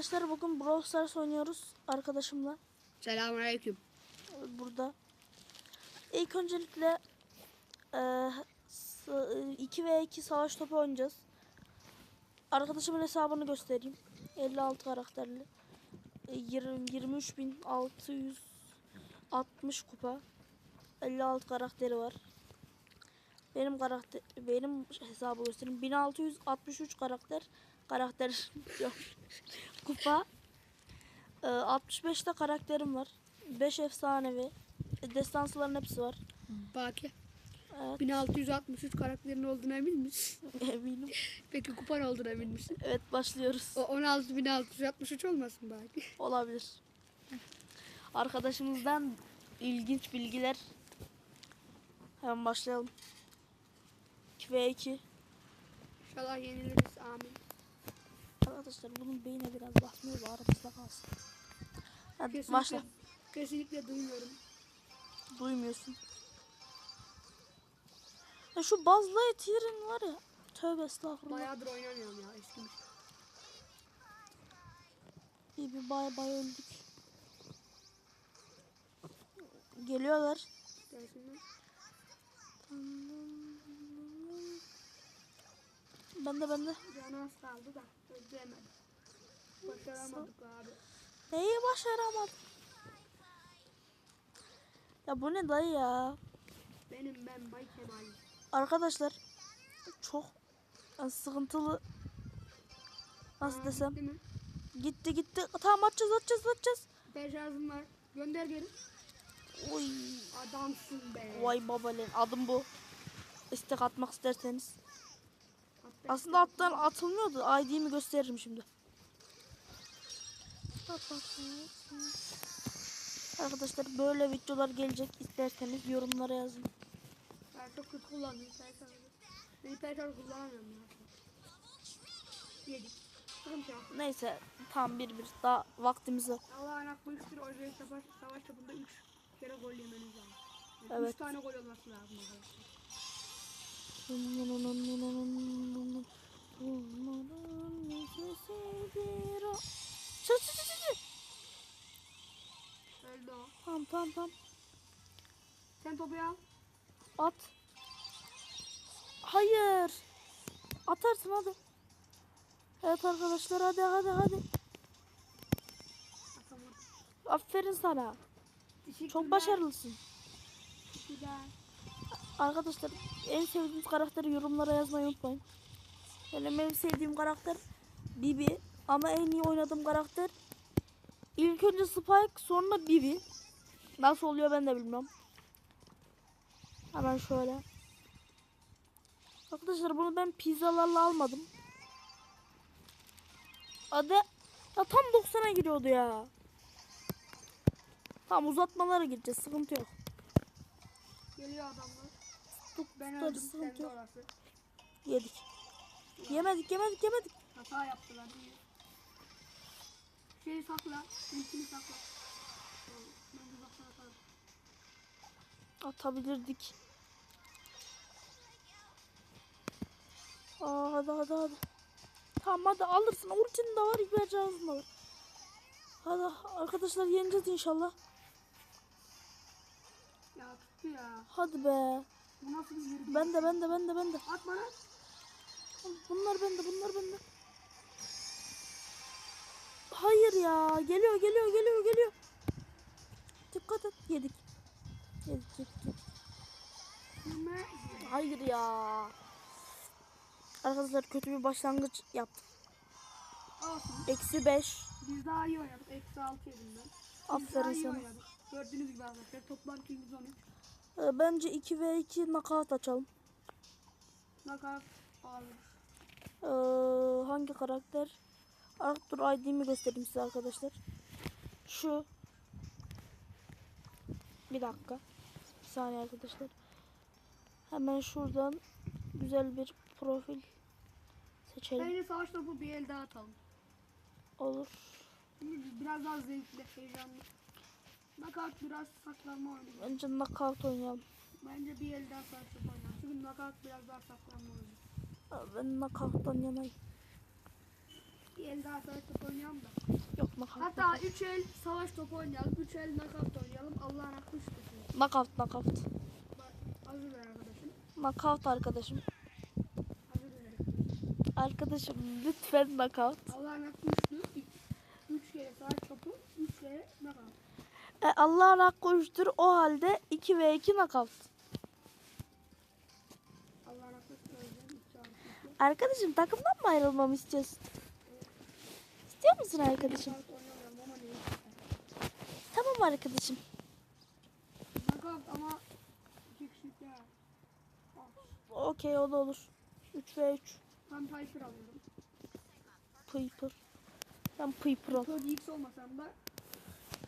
Arkadaşlar bugün Brawl Stars oynuyoruz arkadaşımla Selamünaleyküm. e, burada. İlk öncelikle 2 ve 2 savaş topu oynayacağız. Arkadaşımın hesabını göstereyim. 56 karakterli. E, yirmi- 23.660 kupa. 56 karakteri var. Benim karakter benim hesabı göstereyim. 1663 karakter karakter yok. kupa. Ee, 65'te karakterim var. 5 efsanevi. E, Destansların hepsi var. Baki. Evet 1663 karakterin olduğuna emin misin? eminim. Peki kupan olduğuna emin misin? Evet başlıyoruz. O 16663 olmasın Baki? Olabilir. Arkadaşımızdan ilginç bilgiler. Hemen başlayalım. 2 ve 2. İnşallah yeniliriz amin. Arkadaşlar bunun beyine biraz basmıyor da aramızda kalsın. Hadi Kesinlikle, başla. kesinlikle duymuyorum. Duymuyorsun. Ya şu Buzz Lightyear'ın var ya. Tövbe estağfurullah. Bayağıdır oynamıyorum ya eskimiş. Bir bir bay bay öldük. Geliyorlar. Gelsinler. Ben de ben de. Canı az kaldı da öldüremedim. Başaramadık abi. Neyi başaramadım? Ya bu ne dayı ya? Benim ben Bay Kemal. Arkadaşlar çok yani sıkıntılı nasıl Aa, desem Gitti gitti gitti tamam atacağız atacağız atacağız şarjım var. Gönder geri. Oy Adamsın be. vay babalen adım bu istek atmak isterseniz aslında alttan atılmıyordu ID'mi gösteririm şimdi Arkadaşlar böyle videolar gelecek isterseniz yorumlara yazın. Ben çok kötü kullanıyorum hiper şarjı. Ben hiper şarjı kullanamıyorum ya. Yedik. Neyse tam bir bir daha vaktimiz var. Allah'ın üçtür. O yüzden savaş, savaş topunda üç kere gol yemeniz lazım. Yani Evet. Üç tane gol olması lazım arkadaşlar. Çık çık çık çık. Öldü o. Tamam tamam tamam. Sen topu al. At. Hayır. Atarsın hadi. Evet arkadaşlar hadi hadi hadi. Aferin sana. Çok başarılısın. Teşekkürler. Arkadaşlar en sevdiğiniz karakteri yorumlara yazmayı unutmayın. Benim en sevdiğim karakter Bibi ama en iyi oynadığım karakter ilk önce Spike sonra Bibi. Nasıl oluyor ben de bilmiyorum. Hemen şöyle. Arkadaşlar bunu ben pizzalarla almadım. Adı ya tam 90'a giriyordu ya. Tamam uzatmalara gireceğiz sıkıntı yok. Geliyor adamlar. Tuk, Ben öldüm. Sen de orası. Yedik. Yemedik yemedik yemedik. Hata yaptılar. Şeyi sakla. İlkini sakla. Ben uzaktan atarım. Atabilirdik. Aa, hadi hadi hadi. Tamam hadi alırsın. Ultin de var, hipercazın da var. Hadi arkadaşlar yeneceğiz inşallah. Ya tuttu ya. Hadi be. Bu nasıl bir yürü? Ben de ben de ben de ben de. At bana. Bunlar bende bunlar bende. Hayır ya. Geliyor geliyor geliyor geliyor. Dikkat et. Yedik. Yedik yedik yedik. Hayır ya. Arkadaşlar kötü bir başlangıç yaptık. Olsun. Eksi 5. Biz daha iyi oynadık. Eksi 6 yedim ben. Biz daha Aferin sana. Gördüğünüz gibi arkadaşlar. Toplam kilimiz 13. Ee, Bence 2 ve 2 knockout açalım. Knockout alır. Ee, hangi karakter? Artık dur ID'mi göstereyim size arkadaşlar. Şu. Bir dakika. Bir saniye arkadaşlar. Hemen şuradan güzel bir profil seçelim. Bence savaş topu bir el daha atalım. Olur. Biraz daha zevkli, heyecanlı. Knockout biraz saklanma oyunu. Bence knockout oynayalım. Bence bir el daha topu oynayalım. Çünkü knockout biraz daha saklanma oyunu. Ben knockout'tan yanayım. Bir el daha savaş topu oynayalım da. üç el savaş topu oynayalım. Üç el knockout oynayalım. Allah'ın hakkı üstüsün. Knockout knockout. Hazır ver arkadaşım. Knockout arkadaşım. Hazır ver. Arkadaşım lütfen knockout. Allah'ın üçlü. Üç, üç kere savaş topu. Üç kere knockout. E, Allah'ın hakkı üçtür. O halde 2 ve 2 knockout. Allah'ın hakkı üstü öyle. Üç çarpı iki. Arkadaşım takımdan mı ayrılmamı istiyorsun? İstiyor musun arkadaşım? Tamam arkadaşım. Ama. Okey o da olur. 3 ve 3. Ben Piper alıyorum. Piper. Ben Piper. Code X olmasam da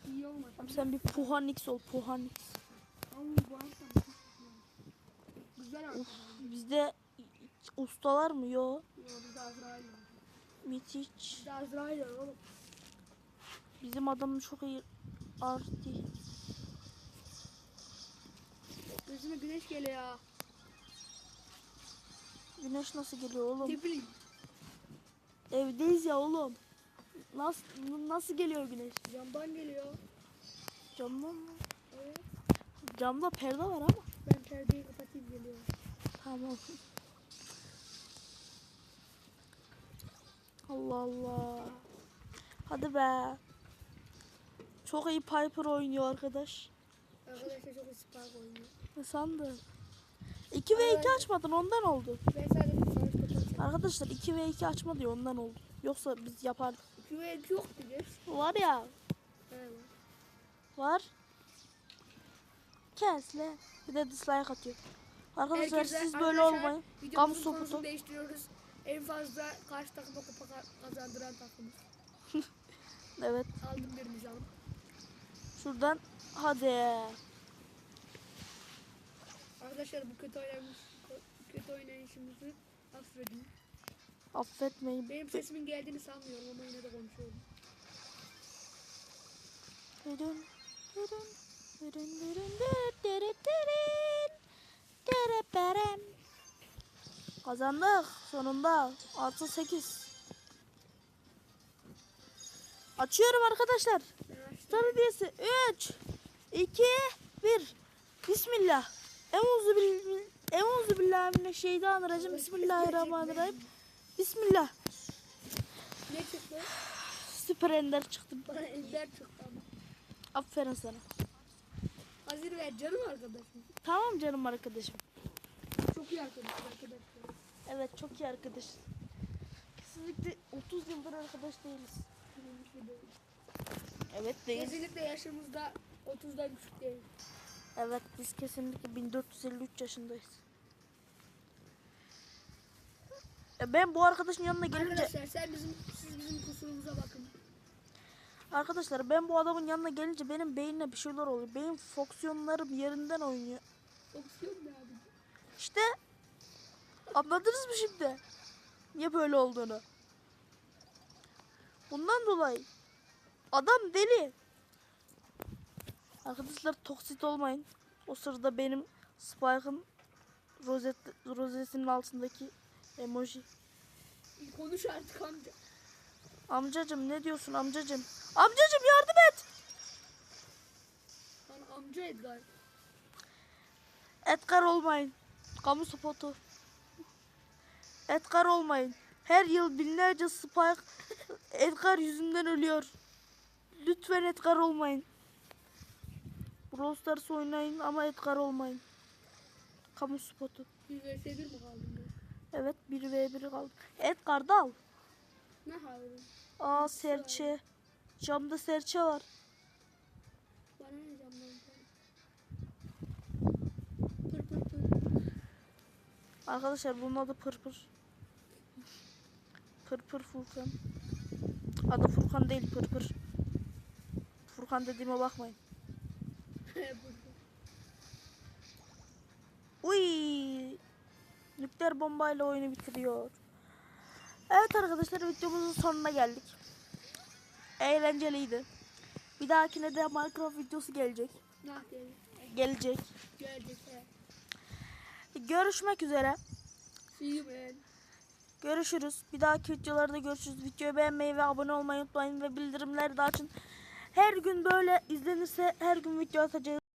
iyi olmasam Abi da. sen bir Puhanix ol Puhanix. Ama Güzel arkadaşlar. Bizde ustalar mı? Yo. Yo bizde Azrail var. Mitiç. Bizde Azrail var oğlum. Bizim adamın çok iyi arti. Gözüme güneş geliyor ya. Güneş nasıl geliyor oğlum? Ne bileyim. Evdeyiz ya oğlum. Nasıl nasıl geliyor güneş? Camdan geliyor. Camdan mı? Evet. Camda perde var ama. Ben perdeyi kapatayım geliyor. Tamam. Allah Allah. Hadi be. Çok iyi Piper oynuyor arkadaş. Arkadaşlar çok ıspak oynuyor. Ne sandın? 2 ve 2 Evet. açmadın ondan oldu. Ben sadece. Arkadaşlar 2 ve 2 açma diyor ondan oldu. Yoksa biz yapardık. Güvenlik yok bilir. Var ya. Evet. Var. Kesle. Bir de dislike atıyor. Arkadaşlar Herkese- siz böyle olmayın. Kamu soputu. değiştiriyoruz. En fazla karşı takıma kupa ka- kazandıran takımız. Evet. Aldım bir nizam. Şuradan hadi. Arkadaşlar bu kötü oynamış, kötü oynayışımızı affedin. Affetmeyin. Benim sesimin geldiğini sanmıyorum ama yine de konuşuyorum. Dırın, dırın, dırın, dırın, dır, dırı, dırın, dırı, berem. Kazandık sonunda. Artı 8. Açıyorum arkadaşlar. Start hediyesi 3 2 1 Bismillah. Emuzu billahi mineşşeytanirracim. Bismillahirrahmanirrahim. Bismillah. Ne çıktı? Süper ender çıktı. Bana ender çıktı ama. Aferin sana. Hazır ver canım arkadaşım. Tamam canım arkadaşım. Çok iyi arkadaş arkadaşlar. Evet çok iyi arkadaş. Kesinlikle 30 yıldır arkadaş değiliz. Evet değil. Kesinlikle yaşımızda 30'dan küçük değil. Evet biz kesinlikle 1453 yaşındayız. E ben bu arkadaşın yanına gelince Arkadaşlar sen bizim siz bizim kusurumuza bakın. arkadaşlar ben bu adamın yanına gelince benim beynime bir şeyler oluyor. Beyin fonksiyonlarım yerinden oynuyor. Opsiyon ne abi? İşte anladınız mı şimdi? Niye böyle olduğunu? Bundan dolayı adam deli. Arkadaşlar toksit olmayın. O sırada benim Spike'ın rozet, rozetinin altındaki emoji. Konuş artık amca. Amcacım ne diyorsun amcacım? Amcacım yardım et. Lan amca Edgar. Edgar olmayın. Kamu spotu. Edgar olmayın. Her yıl binlerce Spike Edgar yüzünden ölüyor. Lütfen Edgar olmayın. Brawl Stars oynayın ama Edgar olmayın. Kamu spotu. Bir vs 1 mi kaldın be? Evet 1 v 1 kaldı. Edgar da al. Ne kaldın? Aa serçe. Camda serçe var. Bana ne camdan? Pır pır pır. Arkadaşlar bunun adı Pırpır. Pırpır Furkan. Adı Furkan değil Pırpır. Furkan dediğime bakmayın. Pır pır. Uy! Nükleer bombayla oyunu bitiriyor. Evet arkadaşlar videomuzun sonuna geldik. Eğlenceliydi. Bir dahakine de Minecraft videosu gelecek. Gelecek. Görüşmek üzere. Görüşürüz. Bir dahaki videolarda görüşürüz. Videoyu beğenmeyi ve abone olmayı unutmayın ve bildirimleri de açın. Her gün böyle izlenirse her gün video atacağız.